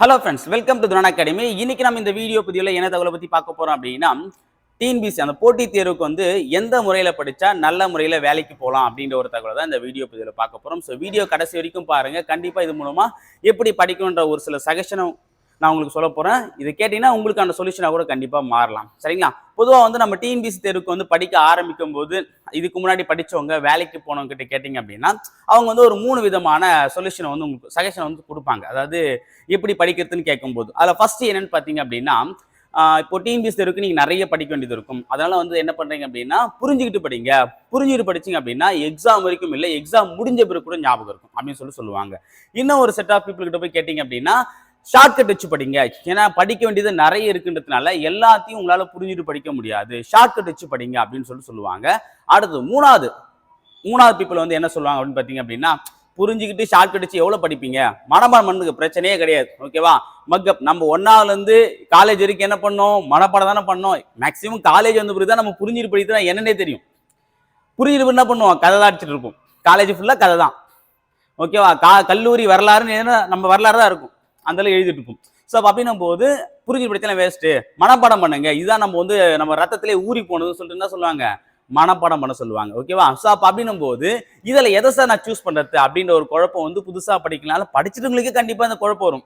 Hello friends welcome to Thuran academy இன்னைக்கு நம்ம இந்த வீடியோ பதிவில் என்ன தகவலை பற்றி பார்க்க போகிறோம் அப்படின்னா டிஎன்பிசி அந்த போட்டித் தேர்வுக்கு வந்து எந்த முறையில் படித்தா நல்ல முறையில் வேலைக்கு போகலாம் அப்படின்ற ஒரு தகவலை தான் இந்த வீடியோ பதிவில் பார்க்க போகிறோம் ஸோ வீடியோ கடைசி வரைக்கும் பாருங்கள் கண்டிப்பாக இது மூலமாக எப்படி படிக்கணுன்ற ஒரு சில சஜஷனும் நான் உங்களுக்கு சொல்ல போகிறேன் இது கேட்டிங்கன்னா உங்களுக்கு அந்த சொல்யூஷனாக கூட கண்டிப்பாக மாறலாம். சரிங்களா? பொதுவாக வந்து நம்ம டிஎன்பிசி தேர்வுக்கு வந்து படிக்க ஆரம்பிக்கும் போது இதுக்கு முன்னாடி படிச்சவங்க வேலைக்கு போனவங்க கிட்ட கேட்டிங்க அப்படின்னா அவங்க வந்து ஒரு மூணு விதமான சொல்யூஷனை வந்து உங்களுக்கு சஜஷனை வந்து கொடுப்பாங்க. அதாவது எப்படி படிக்கிறதுன்னு கேட்கும்போது. அதில் ஃபஸ்ட்டு என்னென்னு பார்த்தீங்க அப்படின்னா இப்போ டிஎன்பிஎஸ் தேர்வுக்கு நீங்கள் நிறைய படிக்க வேண்டியது இருக்கும். அதனால் வந்து என்ன பண்ணுறீங்க அப்படின்னா புரிஞ்சுக்கிட்டு படிங்க. புரிஞ்சுக்கிட்டு படிச்சீங்க அப்படின்னா எக்ஸாம் வரைக்கும் இல்லை எக்ஸாம் முடிஞ்ச பிறகு கூட ஞாபகம் இருக்கும் அப்படின்னு சொல்லி சொல்லுவாங்க. இன்னும் ஒரு செட் ஆஃப் பீப்புள்கிட்ட போய் கேட்டிங்க அப்படின்னா ஷார்ட்கட் வச்சு படிங்க. ஏன்னா படிக்க வேண்டியது நிறைய இருக்குன்றதுனால எல்லாத்தையும் உங்களால் புரிஞ்சுட்டு படிக்க முடியாது. ஷார்ட்கட் வச்சு படிங்க அப்படின்னு சொல்லி சொல்லுவாங்க. அடுத்தது மூணாவது. மூணாவது பீப்புள் வந்து என்ன சொல்லுவாங்க அப்படின்னு பார்த்தீங்க அப்படின்னா புரிஞ்சுக்கிட்டு ஷார்ட்கட் வச்சு எவ்வளோ படிப்பீங்க? மனப்பாடம் பண்ணுக்கு பிரச்சனையே கிடையாது. ஓகேவா மக்கப் நம்ம ஒன்றாவதுலேருந்து காலேஜ் வரைக்கும் என்ன பண்ணோம்? மனப்பாடம் தானே பண்ணோம். மேக்ஸிமம் காலேஜ் வந்து பிறகு தான் நம்ம புரிஞ்சுட்டு படித்து தான் என்னன்னே தெரியும். புரிஞ்சுட்டு என்ன பண்ணுவோம்? கதை தான் அடிச்சிட்டு இருப்போம். காலேஜ் ஃபுல்லாக கதை தான். ஓகேவா கா கல்லூரி வரலாறுன்னு என்ன நம்ம வரலாறு தான் இருக்கும். அந்த அளவு எழுதிட்டு ஸோ அப்போ அப்படின்னும் போது புரிஞ்சு படித்தலாம் வேஸ்ட்டு மனப்பாடம் பண்ணுங்க. இதுதான் நம்ம வந்து நம்ம ரத்தத்திலே ஊறி போனதுன்னு சொல்லிட்டு என்ன சொல்லுவாங்க? மனப்பாடம் பண்ண சொல்லுவாங்க. ஓகேவா ஸோ அப்போ அப்படின்னும் போது இதில் எதை சார் நான் சூஸ் பண்ணுறது அப்படின்ற ஒரு குழப்பம் வந்து புதுசாக படிக்கலாம் படிச்சிட்டவங்களுக்கே கண்டிப்பாக அந்த குழப்பம் வரும்.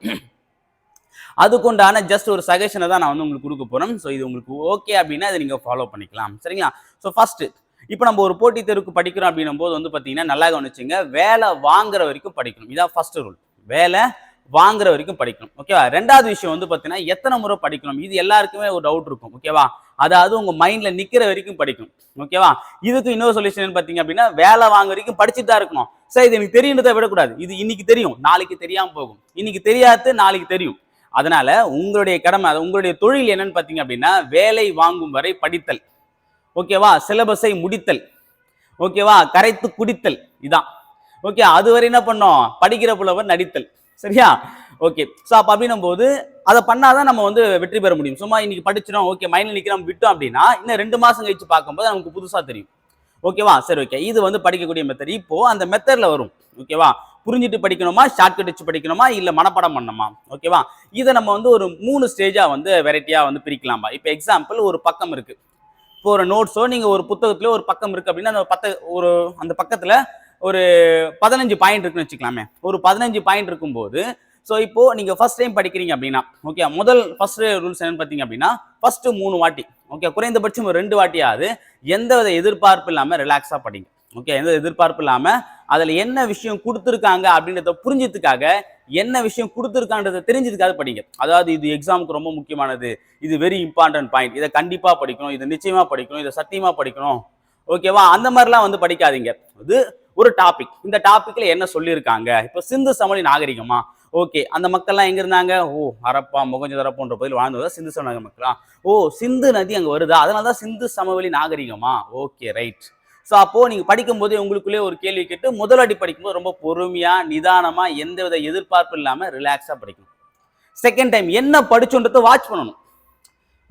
அதுக்குண்டான ஜஸ்ட் ஒரு சஜஷனை தான் நான் வந்து உங்களுக்கு கொடுக்க போகிறேன் ஸோ இது உங்களுக்கு ஓகே அப்படின்னா இதை நீங்கள் ஃபாலோ பண்ணிக்கலாம். சரிங்களா? ஸோ ஃபஸ்ட்டு இப்போ நம்ம ஒரு போட்டித் தேர்வுக்கு படிக்கிறோம் அப்படின்னும் போது வந்து பார்த்தீங்கன்னா நல்லா கவனிச்சுங்க. வேலை வாங்குற வரைக்கும் படிக்கணும். இதான் ஃபர்ஸ்ட் ரூல் வேலை வாங்குற வரைக்கும் படிக்கணும். ஓகேவா ரெண்டாவது விஷயம் வந்து பார்த்தீங்கன்னா எத்தனை முறை படிக்கணும்? இது எல்லாருக்குமே ஒரு டவுட் இருக்கும். ஓகேவா அதாவது உங்க மைண்ட்ல நிக்கிற வரைக்கும் படிக்கணும். ஓகேவா இதுக்கு இன்னொரு சொல்யூஷன் பார்த்தீங்க அப்படின்னா வேலை வாங்க வரைக்கும் படிச்சுட்டு தான் இருக்கணும். சார் இது எனக்கு தெரியுன்றதை விடக்கூடாது. இது இன்னைக்கு தெரியும். நாளைக்கு தெரியாம போகும். இன்னைக்கு தெரியாது நாளைக்கு தெரியும். அதனால உங்களுடைய கடமை அது உங்களுடைய தொழில் என்னன்னு பார்த்தீங்க அப்படின்னா வேலை வாங்கும் வரை படித்தல். ஓகேவா சிலபஸை முடித்தல். ஓகேவா கரைத்து குடித்தல். இதான். ஓகே அதுவரை என்ன பண்ணோம்? படிக்கிற புலவர் நடித்தல். சரியா? ஓகே ஸோ அப்போ அப்படின்னும் போது அதை பண்ணாதான் நம்ம வந்து வெற்றி பெற முடியும். சும்மா இன்னைக்கு படிச்சிடும் ஓகே மைண்டில் நிற்கிறோம் விட்டோம் அப்படின்னா இன்னும் ரெண்டு மாதம் கழிச்சு பார்க்கும்போது நமக்கு புதுசாக தெரியும். ஓகேவா சரி ஓகே இது வந்து படிக்கக்கூடிய மெத்தட் இப்போ அந்த மெத்தடில் வரும். ஓகேவா புரிஞ்சுட்டு படிக்கணுமா? ஷார்ட்கட் வச்சு படிக்கணுமா? இல்லை மனப்பாடம் பண்ணணுமா? ஓகேவா இதை நம்ம வந்து ஒரு மூணு ஸ்டேஜாக வந்து வெரைட்டியாக வந்து பிரிக்கலாம்பா. இப்போ எக்ஸாம்பிள் ஒரு பக்கம் இருக்குது இப்போ ஒரு நோட்ஸோ நீங்கள் ஒரு புத்தகத்துலேயோ ஒரு பக்கம் இருக்குது அப்படின்னா அந்த பத்த ஒரு அந்த பக்கத்தில் ஒரு பதினஞ்சு பாயிண்ட் இருக்குன்னு வச்சுக்கலாமே. ஒரு பதினஞ்சு பாயிண்ட் இருக்கும்போது ஸோ இப்போ நீங்க ஃபர்ஸ்ட் டைம் படிக்கிறீங்க அப்படின்னா ஓகே முதல் ஃபர்ஸ்ட் ரூல்ஸ் என்னன்னு பார்த்தீங்க அப்படின்னா ஃபர்ஸ்ட் மூணு வாட்டி ஓகே குறைந்தபட்சம் ரெண்டு வாட்டியாவது எந்த வித எதிர்பார்ப்பு இல்லாமல் ரிலாக்ஸாக படிங்க ஓகே எந்த எதிர்பார்ப்பு இல்லாமல் அதில் என்ன விஷயம் கொடுத்துருக்காங்க அப்படின்றத புரிஞ்சதுக்காக என்ன விஷயம் கொடுத்துருக்கான்றதை தெரிஞ்சதுக்காக படிங்க. அதாவது இது எக்ஸாமுக்கு ரொம்ப முக்கியமானது. இது வெரி இம்பார்ட்டன்ட் பாயிண்ட் இதை கண்டிப்பாக படிக்கணும். இதை நிச்சயமாக படிக்கணும். இதை சத்தியமாக படிக்கணும். ஓகேவா அந்த மாதிரிலாம் வந்து படிக்காதீங்க. இது ஒரு டாபிக் இந்த டாபிக்ல என்ன சொல்லியிருக்காங்க? இப்போ சிந்து சமவெளி நாகரிகமா? ஓகே அந்த மக்கள்லாம் எங்க இருந்தாங்க? ஓ அரப்பா முகஞ்சதர போன்ற பகுதியில் வாழ்ந்ததா சிந்து சமவெளி மக்களா? ஓ சிந்து நதி அங்க வருதா? அதனால தான் சிந்து சமவெளி நாகரிகமா? ஓகே ரைட் ஸோ அப்போ நீங்க படிக்கும்போது உங்களுக்குள்ளே ஒரு கேள்வி கேட்டு முதலடி படிக்கும்போது ரொம்ப பொறுமையா நிதானமா எந்த வித எதிர்பார்ப்பு இல்லாம ரிலாக்ஸா படிக்கணும். செகண்ட் டைம் என்ன படிச்சோன்றதை வாட்ச் பண்ணணும்.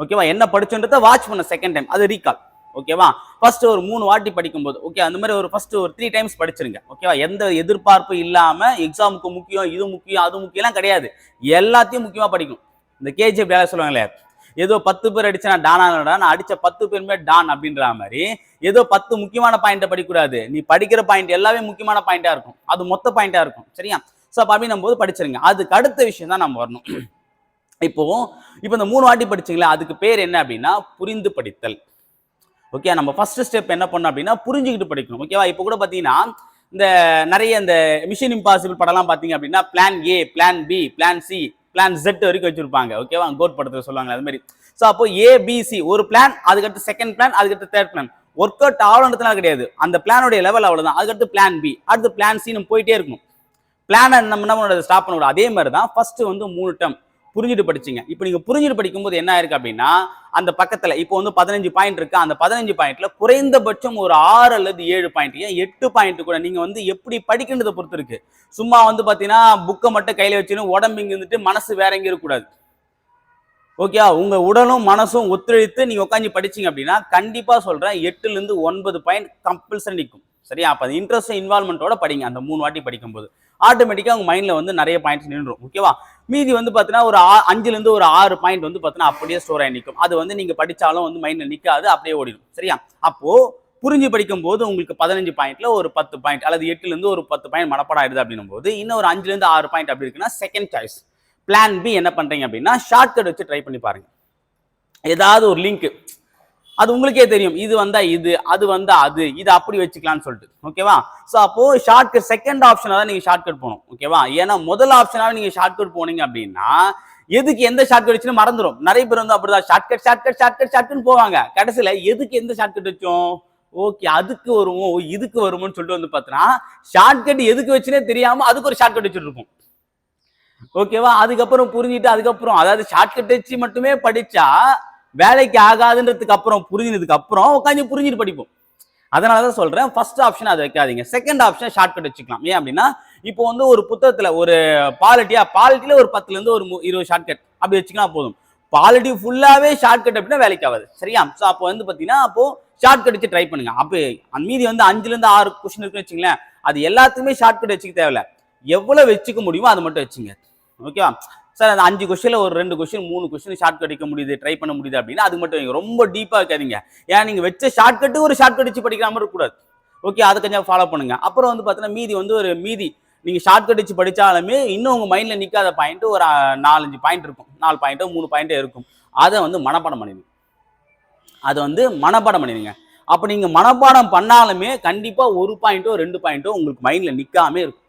ஓகேவா என்ன படிச்சோன்றதை வாட்ச் பண்ண செகண்ட் டைம் அது ரீகால் ஓகேவா ஃபர்ஸ்ட் ஒரு மூணு வாட்டி படிக்கும்போது ஓகே அந்த மாதிரி ஒரு ஃபர்ஸ்ட் ஒரு த்ரீ டைம்ஸ் படிச்சிருங்க ஓகேவா எந்த எதிர்பார்ப்பு இல்லாம எக்ஸாமுக்கு முக்கியம் இது முக்கியம் அது முக்கியம்லாம் கிடையாது. எல்லாத்தையும் முக்கியமா படிக்கும் இந்த கேஜிஎஃப் வேலை சொல்லுவாங்களே ஏதோ பத்து பேர் அடிச்சா நான் டானா நான் அடிச்ச பத்து பேருமே டான் அப்படின்ற மாதிரி ஏதோ பத்து முக்கியமான பாயிண்ட்டை படிக்கக்கூடாது. நீ படிக்கிற பாயிண்ட் எல்லாமே முக்கியமான பாயிண்டா இருக்கும். அது மொத்த பாயிண்டா இருக்கும் சரியா? ஸோ அப்போ அப்படின்னும் போது படிச்சிருங்க. அதுக்கு அடுத்த விஷயம் தான் நம்ம வரணும். இப்போ இப்போ இந்த மூணு வாட்டி படிச்சிங்களா அதுக்கு பேர் என்ன அப்படின்னா புரிந்து படித்தல். ஓகே நம்ம ஃபர்ஸ்ட் ஸ்டெப் என்ன பண்ணோம் அப்படின்னா புரிஞ்சுக்கிட்டு படிக்கணும். ஓகேவா இப்போ கூட பார்த்தீங்கன்னா இந்த நிறைய இந்த மிஷின் இம்பாசிபிள் படம்லாம் பார்த்தீங்க அப்படின்னா plan A plan B plan C plan zed வரைக்கும் வச்சிருப்பாங்க. ஓகேவா கோட் படத்தில் சொல்லுவாங்க அது மாதிரி. ஸோ அப்போ ஏபிசி ஒரு பிளான் அதுக்கடுத்து செகண்ட் பிளான் அதுக்கடுத்து தேர்ட் பிளான் ஒர்க் அவுட் ஆகணுன்றதுனால கிடையாது. அந்த பிளானுடைய லெவல் அவ்வளோதான் அதுக்கடுத்து பிளான் பி அடுத்து பிளான் சின்னு போயிட்டே இருக்கும் பிளானை நம்ம என்ன பண்ண ஸ்டாப் பண்ணக்கூடாது. அதே மாதிரி தான் ஃபர்ஸ்ட் வந்து மூணு டம் புரிஞ்சுட்டு படிச்சீங்க. இப்போ நீங்க புரிஞ்சுட்டு படிக்கும்போது என்ன ஆயிருக்கு அப்படின்னா அந்த பக்கத்துல இப்போ வந்து பதினஞ்சு பாயிண்ட் இருக்கு. அந்த பதினஞ்சு பாயிண்ட்ல குறைந்தபட்சம் ஒரு ஆறு அல்லது ஏழு பாயிண்ட் ஏன் எட்டு பாயிண்ட் கூட நீங்க வந்து எப்படி படிக்கின்றதை பொறுத்து இருக்கு. சும்மா வந்து பாத்தீங்கன்னா புக்கை மட்டும் கையில வச்சுன்னு உடம்பு இங்க இருந்துட்டு மனசு வேற எங்க இருக்கக்கூடாது. ஓகே உங்க உடலும் மனசும் ஒத்துழைத்து நீங்க உட்காந்து படிச்சீங்க அப்படின்னா கண்டிப்பா சொல்றேன் எட்டுல இருந்து ஒன்பது பாயிண்ட் கம்பல்சரி நிற்கும் சரியா? அப்ப அது இன்ட்ரெஸ்ட் இன்வால்மெண்ட்டோட படிங்க. அந்த மூணு வாட்டி படிக்கும்போது. ஆட்டோமேட்டிக்காக அவங்க மைண்டில் வந்து நிறைய பாயிண்ட்ஸ் நின்றும். ஓகேவா மீதி வந்து பார்த்தீங்கன்னா ஒரு ஆ- அஞ்சுலேருந்து ஒரு ஆறு பாயிண்ட் வந்து பார்த்தீங்கன்னா அப்படியே ஸ்டோர் ஆகி நிற்கும். அது வந்து நீங்கள் படித்தாலும் வந்து மைண்டில் நிற்காது அப்படியே ஓடிடும். சரியா? அப்போது புரிஞ்சு படிக்கும் போது உங்களுக்கு பதினஞ்சு பாயிண்ட்ல ஒரு பத்து பாயிண்ட் அல்லது எட்டுலேருந்து ஒரு பத்து பாயிண்ட் மனப்பாடம் ஆயிடுது அப்படின்னும் போது இன்னும் ஒரு அஞ்சுலேருந்து ஆறு பாயிண்ட் அப்படி இருக்குன்னா செகண்ட் சாய்ஸ் பிளான் பி என்ன பண்ணுறீங்க அப்படின்னா ஷார்ட்கட் வச்சு ட்ரை பண்ணி பாருங்கள் ஏதாவது ஒரு லிங்க் அது உங்களுக்கே தெரியும். இது வந்தா இது அது வந்தா அது இது அப்படி வச்சுக்கலாம்னு சொல்லிட்டு. ஓகேவா? ஸோ அப்போ ஷார்ட்கட் செகண்ட் ஆப்ஷனாக தான் நீங்க ஷார்ட்கட் போகணும். ஓகேவா? ஏன்னா முதல் ஆப்ஷனாக நீங்க ஷார்ட்கட் போனீங்க அப்படின்னா எதுக்கு எந்த ஷார்ட்கட் வச்சுன்னு மறந்துடும் நிறைய பேர் வந்து அப்படிதான் ஷார்ட்கட் ஷார்ட்கட் ஷார்ட்கட் ஷார்ட்கட் போவாங்க. கடைசியில எதுக்கு எந்த ஷார்ட்கட் வச்சோம்? ஓகே அதுக்கு வருமோ ஓ, இதுக்கு வருமோன்னு சொல்லிட்டு வந்து பார்த்தோன்னா ஷார்ட்கட் எதுக்கு வச்சுனே தெரியாம அதுக்கு ஒரு ஷார்ட்கட் வச்சுட்டு இருப்போம். ஓகேவா? அதுக்கப்புறம் புரிஞ்சுட்டு அதுக்கப்புறம் அதாவது ஷார்ட்கட் வச்சு மட்டுமே படிச்சா வேலைக்கு ஆகாதுன்றதுக்கு அப்புறம் புரிஞ்சினதுக்கு அப்புறம் உட்காந்து புரிஞ்சுட்டு படிப்போம். அதனால தான் சொல்கிறேன் ஃபர்ஸ்ட் ஆப்ஷன் அதை வைக்காதீங்க. செகண்ட் ஆப்ஷன் ஷார்ட்கட் வச்சுக்கலாம். ஏன் அப்படின்னா இப்போ வந்து ஒரு புத்தகத்தில் ஒரு பாலிட்டியா பாலிட்டியில் ஒரு பத்துலேருந்து ஒரு இருபது ஷார்ட்கட் அப்படி வச்சுக்கலாம் போதும். பாலிட்டி ஃபுல்லாகவே ஷார்ட்கட் அப்படின்னா வேலைக்கு ஆகாது. சரியா? ஸோ அப்போ வந்து பார்த்தீங்கன்னா அப்போ ஷார்ட்கட் வச்சு ட்ரை பண்ணுங்க. அப்போ அந்த மீதி வந்து அஞ்சுலேருந்து ஆறு கொஸ்டின் இருக்குன்னு வச்சுங்களேன் அது எல்லாத்துக்குமே ஷார்ட்கட் வச்சுக்க தேவையில்ல. எவ்வளோ வச்சுக்க முடியுமோ அதை மட்டும் வச்சுங்க. ஓகேவா சார் அந்த அஞ்சு கொஷினில் ஒரு ரெண்டு கொஸ்டின் மூணு கொஸ்டின் ஷார்ட் அடிக்க முடியுது ட்ரை பண்ண முடியுது அப்படின்னா அது மட்டும் ரொம்ப டீப்பாக இருக்காதீங்க. ஏன் நீங்கள் வச்ச ஷார்ட் கட்டு ஒரு ஷார்ட் அடிச்சு படிக்கிற மாதிரி இருக்கக்கூடாது. ஓகே அதை கொஞ்சம் ஃபாலோ பண்ணுங்க. அப்புறம் வந்து பார்த்தீங்கன்னா மீதி வந்து ஒரு மீதி. நீங்கள் ஷார்ட் கட் வச்சு படித்தாலுமே இன்னும் உங்கள் மைண்டில் நிற்காத பாயிண்ட்டு ஒரு நாலஞ்சு பாயிண்ட் இருக்கும். நாலு பாயிண்ட்டோ மூணு பாயிண்ட்டோ இருக்கும். அதை வந்து மனப்பாடம் பண்ணிடுங்க. அதை வந்து மனப்பாடம் பண்ணிடுங்க. அப்போ நீங்கள் மனப்பாடம் பண்ணாலுமே கண்டிப்பாக ஒரு பாயிண்ட்டோ ரெண்டு பாயிண்ட்டோ உங்களுக்கு மைண்டில் நிற்காமே இருக்கும்.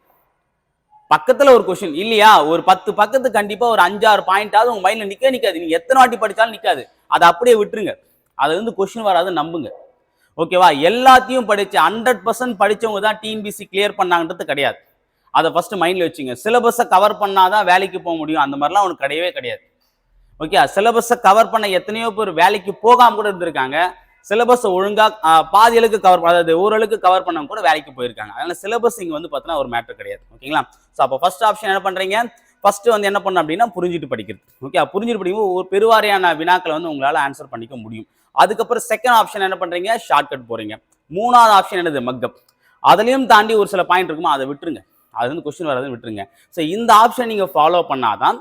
பக்கத்துல ஒரு கொஷின் இல்லையா? ஒரு பத்து பக்கத்து கண்டிப்பா ஒரு அஞ்சாறு பாயிண்டாவது உங்க மைண்ட்ல நிக்க நிக்காது. நீங்க எத்தனை வாட்டி படிச்சாலும் நிக்காது. அதை அப்படியே விட்டுருங்க. அது வந்து கொஷின் வராது நம்புங்க. ஓகேவா எல்லாத்தையும் படிச்சு ஹண்ட்ரட் பர்சன்ட் படிச்சவங்க தான் டிஎன்பிசி கிளியர் பண்ணாங்கன்றது கிடையாது. அதை ஃபர்ஸ்ட் மைண்டில் வச்சுங்க. சிலபஸை கவர் பண்ணாதான் வேலைக்கு போக முடியும். அந்த மாதிரிலாம் உனக்கு கிடையவே கிடையாது. ஓகே சிலபஸை கவர் பண்ண எத்தனையோ பேர் வேலைக்கு போகாமல் கூட இருந்திருக்காங்க. சிலபஸ் ஒழுங்காக ஆஹ், பாதி அளவுக்கு கவர் அதாவது ஓரளவுக்கு கவர் பண்ணவங்க கூட வேலைக்கு போயிருக்காங்க. அதனால சிலபஸ் இங்கே வந்து பார்த்தீங்கன்னா ஒரு மேட்டர் கிடையாது. ஓகேங்களா ஸோ அப்போ ஃபர்ஸ்ட் ஆப்ஷன் என்ன பண்ணுறீங்க ஃபர்ஸ்ட் வந்து என்ன பண்ணணும் அப்படின்னா புரிஞ்சுட்டு படிக்கிறது. ஓகே புரிஞ்சுட்டு படிக்கும் ஒரு பெருவாரியான வினாக்களை வந்து உங்களால் ஆன்சர் பண்ணிக்க முடியும். அதுக்கப்புறம் செகண்ட் ஆப்ஷன் என்ன பண்ணுறீங்க ஷார்ட்கட் போகிறீங்க மூணாவது ஆப்ஷன் என்னது? மக்கப் அதுலேயும் தாண்டி ஒரு சில பாயிண்ட் இருக்குமா? அதை விட்டுருங்க. அது வந்து கொஸ்டின் வராதுன்னு விட்டுருங்க. ஸோ இந்த ஆப்ஷன் நீங்கள் ஃபாலோ பண்ணாதான்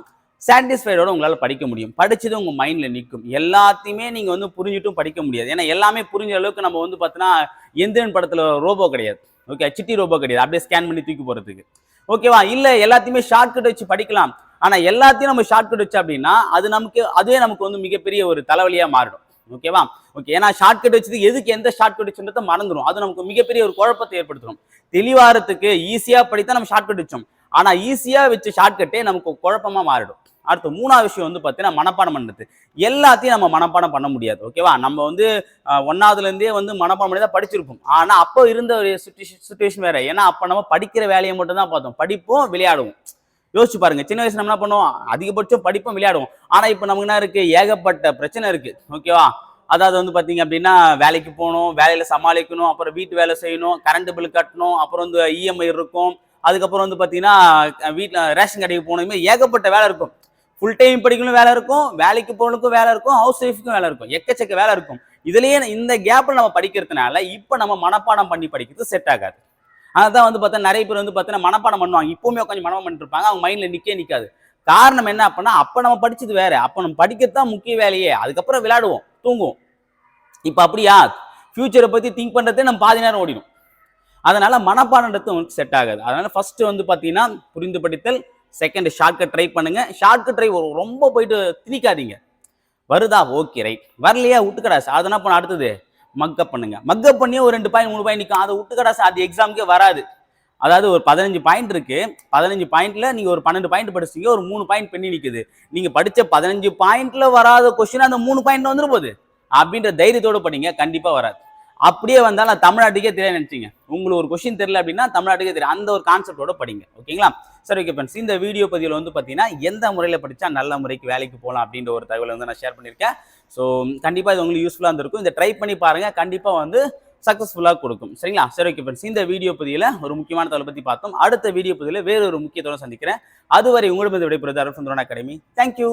சாட்டிஸ்ஃபைடோட உங்களால் படிக்க முடியும். படிச்சது உங்க மைண்ட்ல நிற்கும் எல்லாத்தையுமே நீங்க வந்து புரிஞ்சுட்டும் படிக்க முடியாது. ஏன்னா எல்லாமே புரிஞ்ச அளவுக்கு நம்ம வந்து பார்த்தீங்கன்னா எந்திரன் படத்துல ரோபோ கிடையாது. ஓகே சிட்டி ரோபோ கிடையாது. அப்படியே ஸ்கேன் பண்ணி தூக்கி போறதுக்கு. ஓகேவா இல்லை எல்லாத்தையுமே ஷார்ட்கட் வச்சு படிக்கலாம். ஆனால் எல்லாத்தையும் நம்ம ஷார்ட்கட் வச்சு அப்படின்னா அது நமக்கு அதுவே நமக்கு வந்து மிகப்பெரிய ஒரு தலைவலியாக மாறிடும். ஓகேவா ஓகே ஏன்னா ஷார்ட்கட் வச்சது எதுக்கு எந்த ஷார்ட்கட் வச்சுன்றத மறந்துடும் அது நமக்கு மிகப்பெரிய ஒரு குழப்பத்தை ஏற்படுத்தும். தெளிவாரத்துக்கு ஈஸியாக படித்தா நம்ம ஷார்ட்கட் வச்சோம். ஆனால் ஈஸியாக வச்ச ஷார்ட்கட்டே நமக்கு குழப்பமாக மாறிடும். அடுத்து மூணாவது விஷயம் வந்து பார்த்தீங்கன்னா மனப்பாடம் பண்ணுறது எல்லாத்தையும் நம்ம மனப்பாடம் பண்ண முடியாது ஓகேவா நம்ம வந்து ஒன்றாவதுலேருந்தே வந்து மனப்பாடம் பண்ணி தான் படிச்சிருப்போம். ஆனால் அப்போ இருந்த ஒரு சுச்சுவேஷன் வேறு. ஏன்னா அப்போ நம்ம படிக்கிற வேலையை மட்டும் தான் பார்த்தோம். படிப்போம் விளையாடுவோம். யோசிச்சு பாருங்க சின்ன வயசுல நம்ம என்ன பண்ணுவோம்? அதிகபட்சம் படிப்போம் விளையாடுவோம். ஆனால் இப்போ நமக்கு என்ன இருக்குது ஏகப்பட்ட பிரச்சனை இருக்குது ஓகேவா அதாவது வந்து பார்த்தீங்க அப்படின்னா வேலைக்கு போகணும் வேலையில் சமாளிக்கணும் அப்புறம் வீட்டு வேலை செய்யணும் கரண்ட் பில் கட்டணும் அப்புறம் வந்து இஎம்ஐ இருக்கும். அதுக்கப்புறம் வந்து பார்த்தீங்கன்னா வீட்டில் ரேஷன் கடைக்கு போகணுமே ஏகப்பட்ட வேலை இருக்கும். ஃபுல் டைம் படிக்கணும் வேலை இருக்கும் வேலைக்கு போகணுக்கும் வேலை இருக்கும் ஹவுஸ் ஒய்ஃபுக்கும் வேலை இருக்கும் எக்கச்சக்க வேலை இருக்கும். இதுலயே இந்த கேப்பில் நம்ம படிக்கிறதுனால இப்போ நம்ம மனப்பாடம் பண்ணி படிக்கிறது செட் ஆகாது. அதான் வந்து பார்த்தா நிறைய பேர் வந்து பார்த்தீங்கன்னா மனப்பாடம் பண்ணுவாங்க. இப்பவுமே உட்காந்து மனப்பாடம் பண்ணிருப்பாங்க அவங்க மைண்ட்ல நிக்கே நிக்காது. காரணம் என்ன அப்படின்னா அப்ப நம்ம படிச்சது வேற. அப்ப நம்ம படிக்கிறது தான் முக்கிய வேலையே. அதுக்கப்புறம் விளையாடுவோம் தூங்குவோம். இப்போ அப்படியா? ஃபியூச்சரை பத்தி திங்க் பண்றதே நம்ம பாதி நேரம் ஓடிடும். அதனால மனப்பாடன்றது உங்களுக்கு செட் ஆகாது. அதனால ஃபர்ஸ்ட் வந்து பாத்தீங்கன்னா புரிந்து படித்தல் செகண்ட் ஷார்ட்கட் ட்ரை பண்ணுங்க. ஷார்ட்கட் ட்ரை ரொம்ப போயிட்டு திணிக்காதீங்க. வருதா? ஓகே ரைட் வரலையா? விட்டுக்கடா. சார் அதனா பண்ண அடுத்தது மக்கப் பண்ணுங்க. மக்கப் பண்ணியே ஒரு ரெண்டு பாயிண்ட் மூணு பாயிண்ட் நிற்கும் அதை விட்டுக்கடா சார் அது எக்ஸாமுக்கே வராது. அதாவது ஒரு பதினஞ்சு பாயிண்ட் இருக்கு. பதினஞ்சு பாயிண்ட்ல நீங்க ஒரு பன்னெண்டு பாயிண்ட் படிச்சீங்க ஒரு மூணு பாயிண்ட் பண்ணி நிற்குது நீங்க படிச்ச பதினஞ்சு பாயிண்ட்ல வராத கொஸ்டின் அந்த மூணு பாயிண்ட் வந்துடும் போகுது. அப்படின்ற தைரியத்தோட படிங்க. கண்டிப்பா வராது. அப்படியே வந்தாலும் தமிழ்நாட்டுக்கே தெரிய நினச்சிங்க. உங்களுக்கு ஒரு கொஸ்டின் தெரியல அப்படின்னா தமிழ்நாட்டுக்கே தெரியும் அந்த ஒரு கான்செப்டோட படிங்க. ஓகேங்களா? சரி ஓகே ஃப்ரெண்ட்ஸ் இந்த வீடியோ பதிவில் வந்து பார்த்தீங்கன்னா எந்த முறையில் படித்தா நல்ல முறைக்கு வேலைக்கு போகலாம் அப்படின்ற ஒரு தகவலை வந்து நான் ஷேர் பண்ணியிருக்கேன். ஸோ கண்டிப்பாக இது உங்களுக்கு யூஸ்ஃபுல்லாக இருந்திருக்கும். இதை ட்ரை பண்ணி பாருங்கள் கண்டிப்பாக வந்து சக்ஸஸ்ஃபுல்லாக கொடுக்கும். சரிங்களா? சரி ஓகே ஃப்ரெண்ட்ஸ் இந்த வீடியோ பதிவில் ஒரு முக்கியமான தகவலை பற்றி பார்த்தோம். அடுத்த வீடியோ பதிவில் வேறு ஒரு முக்கியத்தோடு சந்திக்கிறேன். அதுவரை உங்களிடம் விடைபெறுவது அரசு அகாடமி. தேங்க்யூ